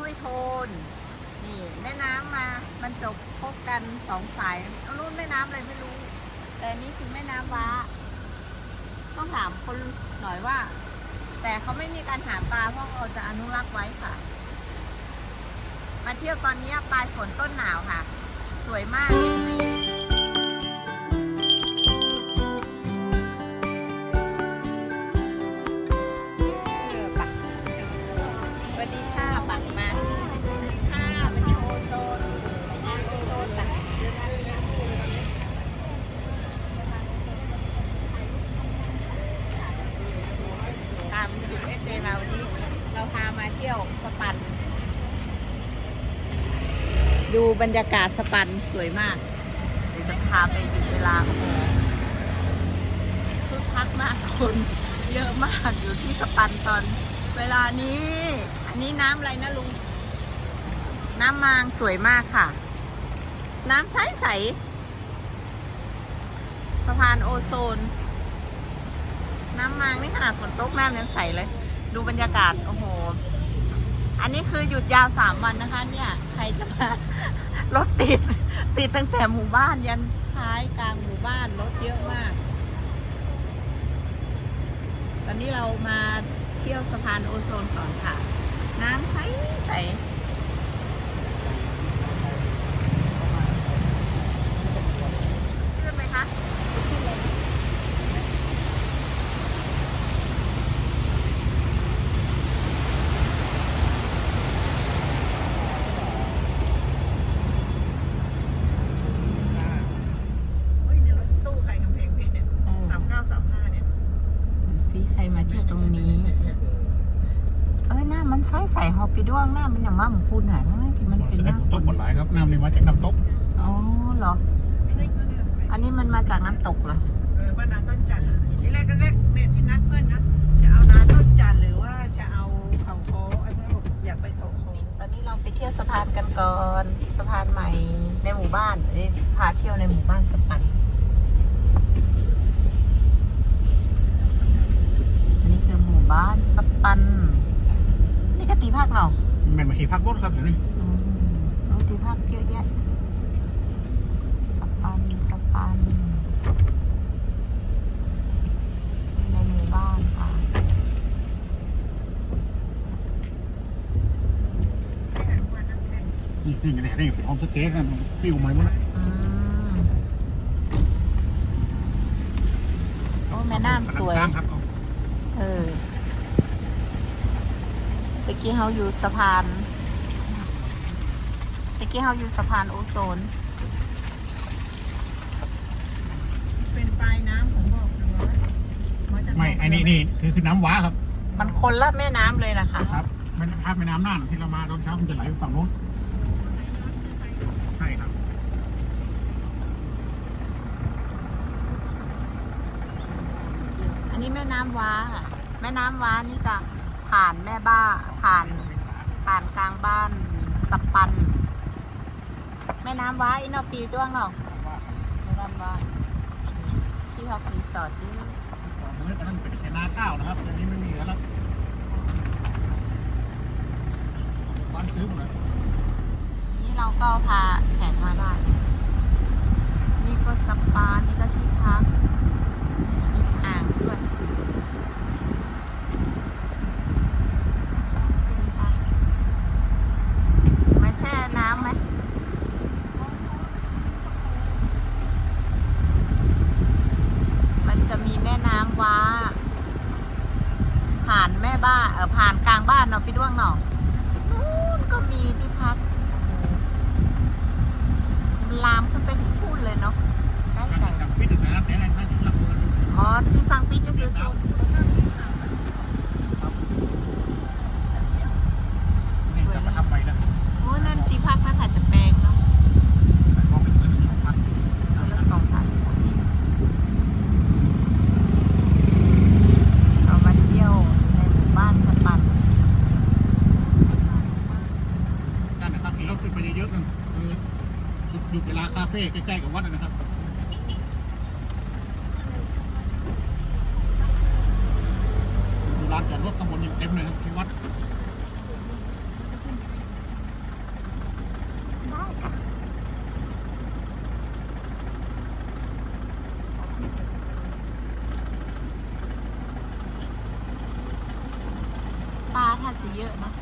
ห้วยโทน นี่แม่น้ำมามันจบพบกันสองสายรุ่นแม่น้ำอะไรไม่รู้ แต่นี่คือแม่น้ำว้า ต้องถามคนหน่อยว่า แต่เขาไม่มีการหาปลาเพราะเราจะอนุรักษ์ไว้ค่ะ มาเที่ยวตอนนี้ปลายฝนต้นหนาวค่ะ สวยมากเอฟ บรรยากาศสปันสวยมาก เดี๋ยวจะพาไปดูเวลาโอ้โหคึกคักมากคนเยอะมากอยู่ที่สปันตอน เวลานี้ อันนี้น้ำอะไรนะลุง น้ำมางสวยมากค่ะ น้ำใสใสสะพานโอโซน น้ำมางนี่ขนาดฝนตกน้ำยังใสเลย ดูบรรยากาศ โอ้โห อันนี้คือหยุดยาวสามวันนะคะ เนี่ย ใครจะมารถติด ติดตั้งแต่หมู่บ้านยันท้ายกลางหมู่บ้านรถเยอะมาก ตอนนี้เรามาเที่ยวสะพานโอโซนก่อนค่ะ น้ำใสใสชื่อไหมคะ เฮ้ยเนี่ยรถตู้ใครกำแพงเพชรเนี่ย เออ สามเก้าสามห้าเนี่ย ดูซิใครมาเที่ยวตรงนี้ เอ้ยหน้ามันใสใสๆฮอปี ด้วงหน้ามันอย่างว่าหมูพูนหน่อยทั้งนั้นที่มันเป็นหน้าตกหมดหลายครับน้ำนี่มาจากน้ำตกอ๋อเหรอ อันนี้มันมาจากน้ำตกเหรอเออบ้านนาต้นจันทร์ที่แรกก็แรกเนี่ยที่นัดเพื่อนนะจะเอานาต้นจันทร์หรือว่าจะเอาเขาโค้ไอ้เพื่อนบอกอยากไปเขาโค้ตอนนี้เราไปเที่ยวสะพานกันก่อนสะพานใหม่ในหมู่บ้านนี่พาเที่ยวในหมู่บ้านสปันอันนี้คือหมู่บ้านสปัน นี่กตีภาคเนาะ มันเป็นมาขี่พักรถครับเดี๋ยวนี้อืมรู้ตีภาคเยอะแยะสปันสปันในหมู่บ้านค่ะให้อนุญาตนั่งแท่นนี่นี่นี่นี่เป็นห้องสเก็ตนะปิ้วมาหมดแล้วอืมโอ้แม่น้ำสวยร้างครับเอาเออตะกี้เขาอยู่สะพานตะกี้เขาอยู่สะพานโอโซน เป็นปลายน้ำของบอกหรือว่ามาจากไม่ไอ้นี่นี่คือคือน้ำว้าครับ มันคนละแม่น้ำเลยนะคะครับมันภาพแม่น้ำน่านที่เรามาตอนเช้ามันจะไหลไปฝั่งโน้นใช่ครับ อันนี้แม่น้ำว้าค่ะ แม่น้ำว้านี่จะ ผ่านแม่บ้าผ่านผ่านกลางบ้านสปัน แม่น้ำว้าอินอปีด้วงเนาะแม่น้ำว้าที่เขารีสอร์ทที่ตอนนั้นเป็นแค่นาข้าวนะครับตอนนี้ไม่มีแล้วบ้านซื้อหมดเลยนี่เราก็พาแขกมาได้ นี่ก็สปา นี่ก็ที่พัก มีอ่างด้วย ใกล้ๆกับวัดนะครับร้านจอดรถข้างบนยังเต็มเลยครับที่วัดปลาถ้าจะเยอะนะ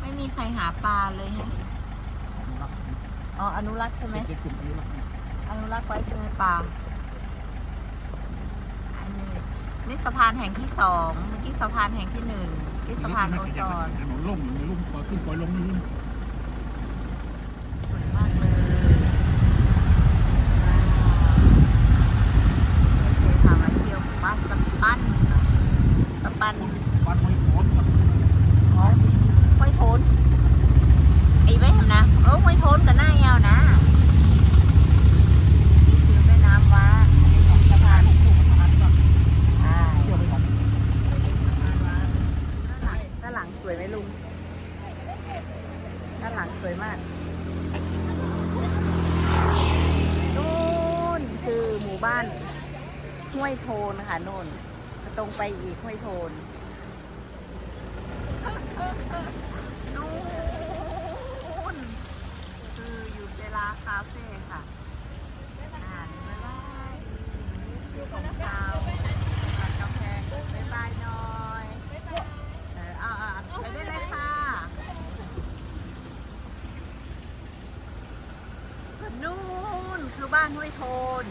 ไม่มีใครหาปลาเลยฮะ อ๋ออนุรักษ์ใช่ไหมเจ็ดกลุ่มอายุรักษ์อนุรักษ์ไว้ใช่ไหมปลาอันนี้นี่สะพานแห่งที่สองเมื่อกี้สะพานแห่งที่หนึ่งนี่สะพานโอซอน ถนนล่มมีลุ่มปล่อยขึ้นปล่อยลงมีลุ่มสวยมากเลยว้าวเจพามาเที่ยวบ้านสปันสปัน วัดห้วยโขนวัด อ๋อห้วยโทนไอ้ไว้ทำนะ เออห้วยโทนกับหน้าแอวนะ นี่คือแม่น้ำว้าของสะพานอ่า เที่ยวไปก่อน ด้านหลังสวยไหมลุง ด้านหลังสวย มากนู่นคือหมู่บ้านห้วยโทนค่ะนู่นตรงไปอีกห้วยโทนนคืออยู่เวลาคาเฟ่ค่ะอ่านบ๊ายบายนี่คือของเราตัดกำแพงบ๊ายบายหน่อยเออเอาเอาเอาไปได้เลยค่ะนู่นคือบ้านห้วย โทน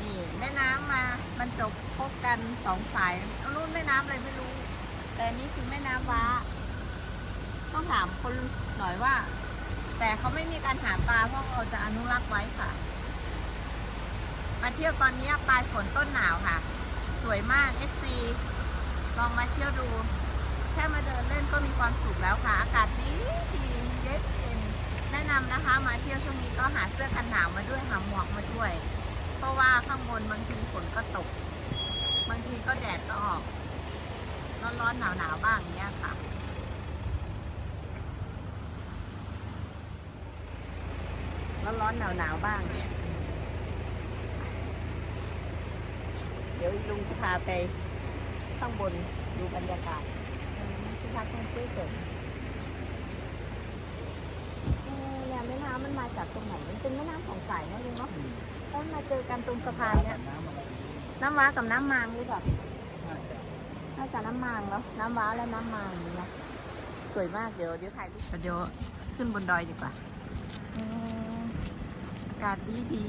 นี่แม่น้ำมาบรรจบพบกันสองสายเอานู่นแม่น้ำอะไรไม่รู้ แต่นี่คือแม่น้ำว้า ต้องถามคนหน่อยว่า แต่เขาไม่มีการหาปลาเพราะเราจะอนุรักษ์ไว้ค่ะ มาเที่ยวตอนนี้ปลายฝนต้นหนาวค่ะ สวยมาก FC ลองมาเที่ยวดู แค่มาเดินเล่นก็มีความสุขแล้วค่ะ อากาศดีดีเย็น แนะนำนะคะมาเที่ยวช่วงนี้ก็หาเสื้อกันหนาวมาด้วยหาหมวกมาด้วย เพราะว่าข้างบนบางทีฝนก็ตก บางทีก็แดดก็ออก ร้อนๆหนาวๆบ้างเนี้ยค่ะร้อนๆหนาวๆบ้าง เดี๋ยวลุงจะพาไปข้างบนดูบรรยากาศที่พักท่องเที่ยวเสริมเอ่อเนี่ยแม่น้ำมันมาจากตรงไหนมันเป็นแม่น้ำของสายนะลุงเนาะแล้วมาเจอกันตรงสะพานเนี่ย น้ำอะไรน้ำว้ากับน้ำมางหรือเปล่าน่าจะน่าจะน้ำมางเนาะน้ำว้าและน้ำมางนี่เนาะสวยมากเดี๋ยวเดี๋ยวถ่ายรูปเดี๋ยวขึ้นบนดอยดีกว่าอืมอากาศดีดี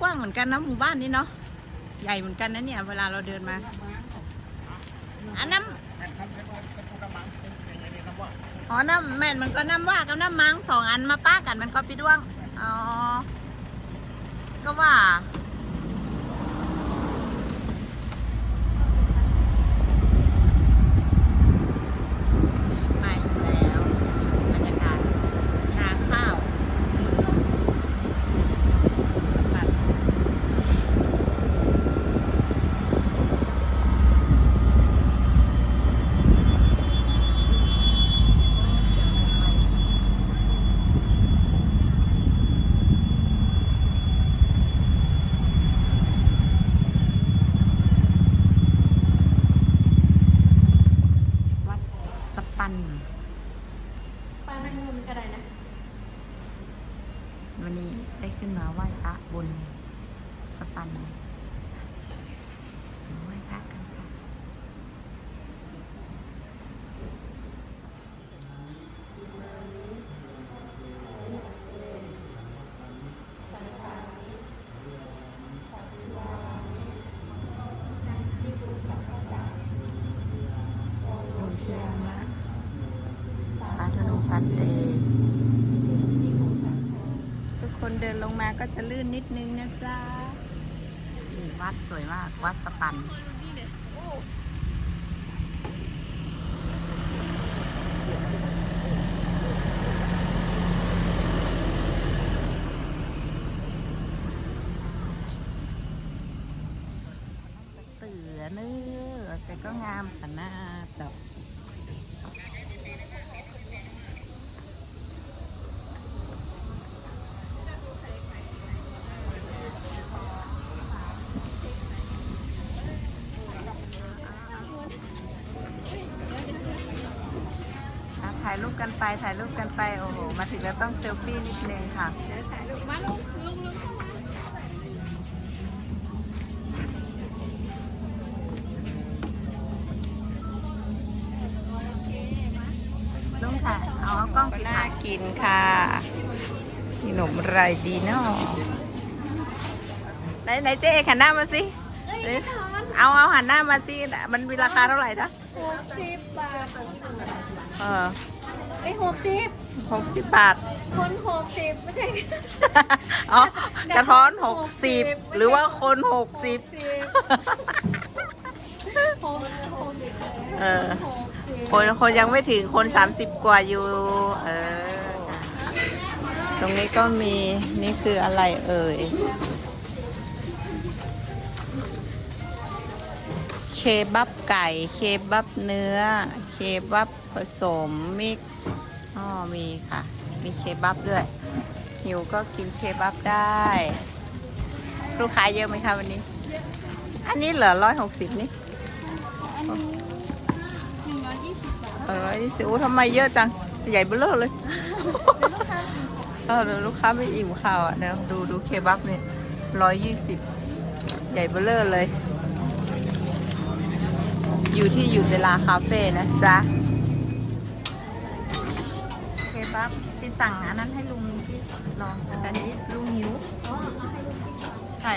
กว้างเหมือนกันนะหมู่บ้านนี้เนาะใหญ่เหมือนกันนะเนี่ย เวลาเราเดินมาอันน้ำ แม่นครับเป็นเป็นผู้นำมาเป็นอย่างไรครับว่าอ๋อน้ำแม่นมันก็น้ำว่ากับน้ำมังสองอันมาป้ากันมันก็ปีด้วง อ๋อ ก็ว่าอีกแล้วบรรยากาศนาข้าวสะบัดเสียงอะไรวัดสปัน ปลาแมงมุมก็ได้นะ วั นี้ได้ขึ้นมาไหว้พระบนสปันไหว้พระกันค่ะโอเชียมะสาธุพันเต ทุกค นเดินลงมาก็จะลื่นนิดนึงนะจ๊ะนี่วัดสวยมาก วัดสปันเตือเนื้อแต่ก็งามขนาดดอก อะถ่ายรูป กันไปถ่ายรูปกันไปโอ้โหมาถึงแล้วต้องเซลฟี่นิดนึงค่ะมาลุงลุงลุงเข้ามานค่ะเอาเอากล้องติดถ่ายกินค่ะขนมอะไรดีเนาะไหนไหนเจ๊หันหน้ามาสิเอ้ยเอาเอาหันหน้ามาสิมันมีราคาเท่าไหร่นะหกสิบบาทเออ ไอ้หกสิบหกสิบบาท คนหกสิบไม่ใช่ อ๋อ กระท้อนหกสิบหรือว่าคนหกสิบหกหกสิบเออหกสิบคนคนยังไม่ถึงคนสามสิบกว่าอยู่ เออ ตรงนี้ก็มีนี่คืออะไรเอ่ย เคบับไก่ เคบับเนื้อ เคบับผสมมิก อ๋อมีค่ะ มีเคบับด้วย หิวก็กินเคบับได้ ลูกค้าเยอะไหมคะวันนี้อันนี้เหลือร้อยหกสิบนี่อันนี้หนึ่งร้อยยี่สิบบาทร้อยยี่สิบอู้ทำไมเยอะจัง ใหญ่เบ้อเร่อเลยเออเดี๋ยวลูกค้าไม่อิ่มข้าวอะเดี๋ยวดูดูเคบับเนี่ยร้อยยี่สิบใหญ่เบ้อเร่อเลย อยู่ที่หยุดเวลาคาเฟ่นะจ๊ะ สั่งอันนั้นให้ลุงที่ลองแซนด์วิชลุงหิวอ๋อเอาให้ลูกใช่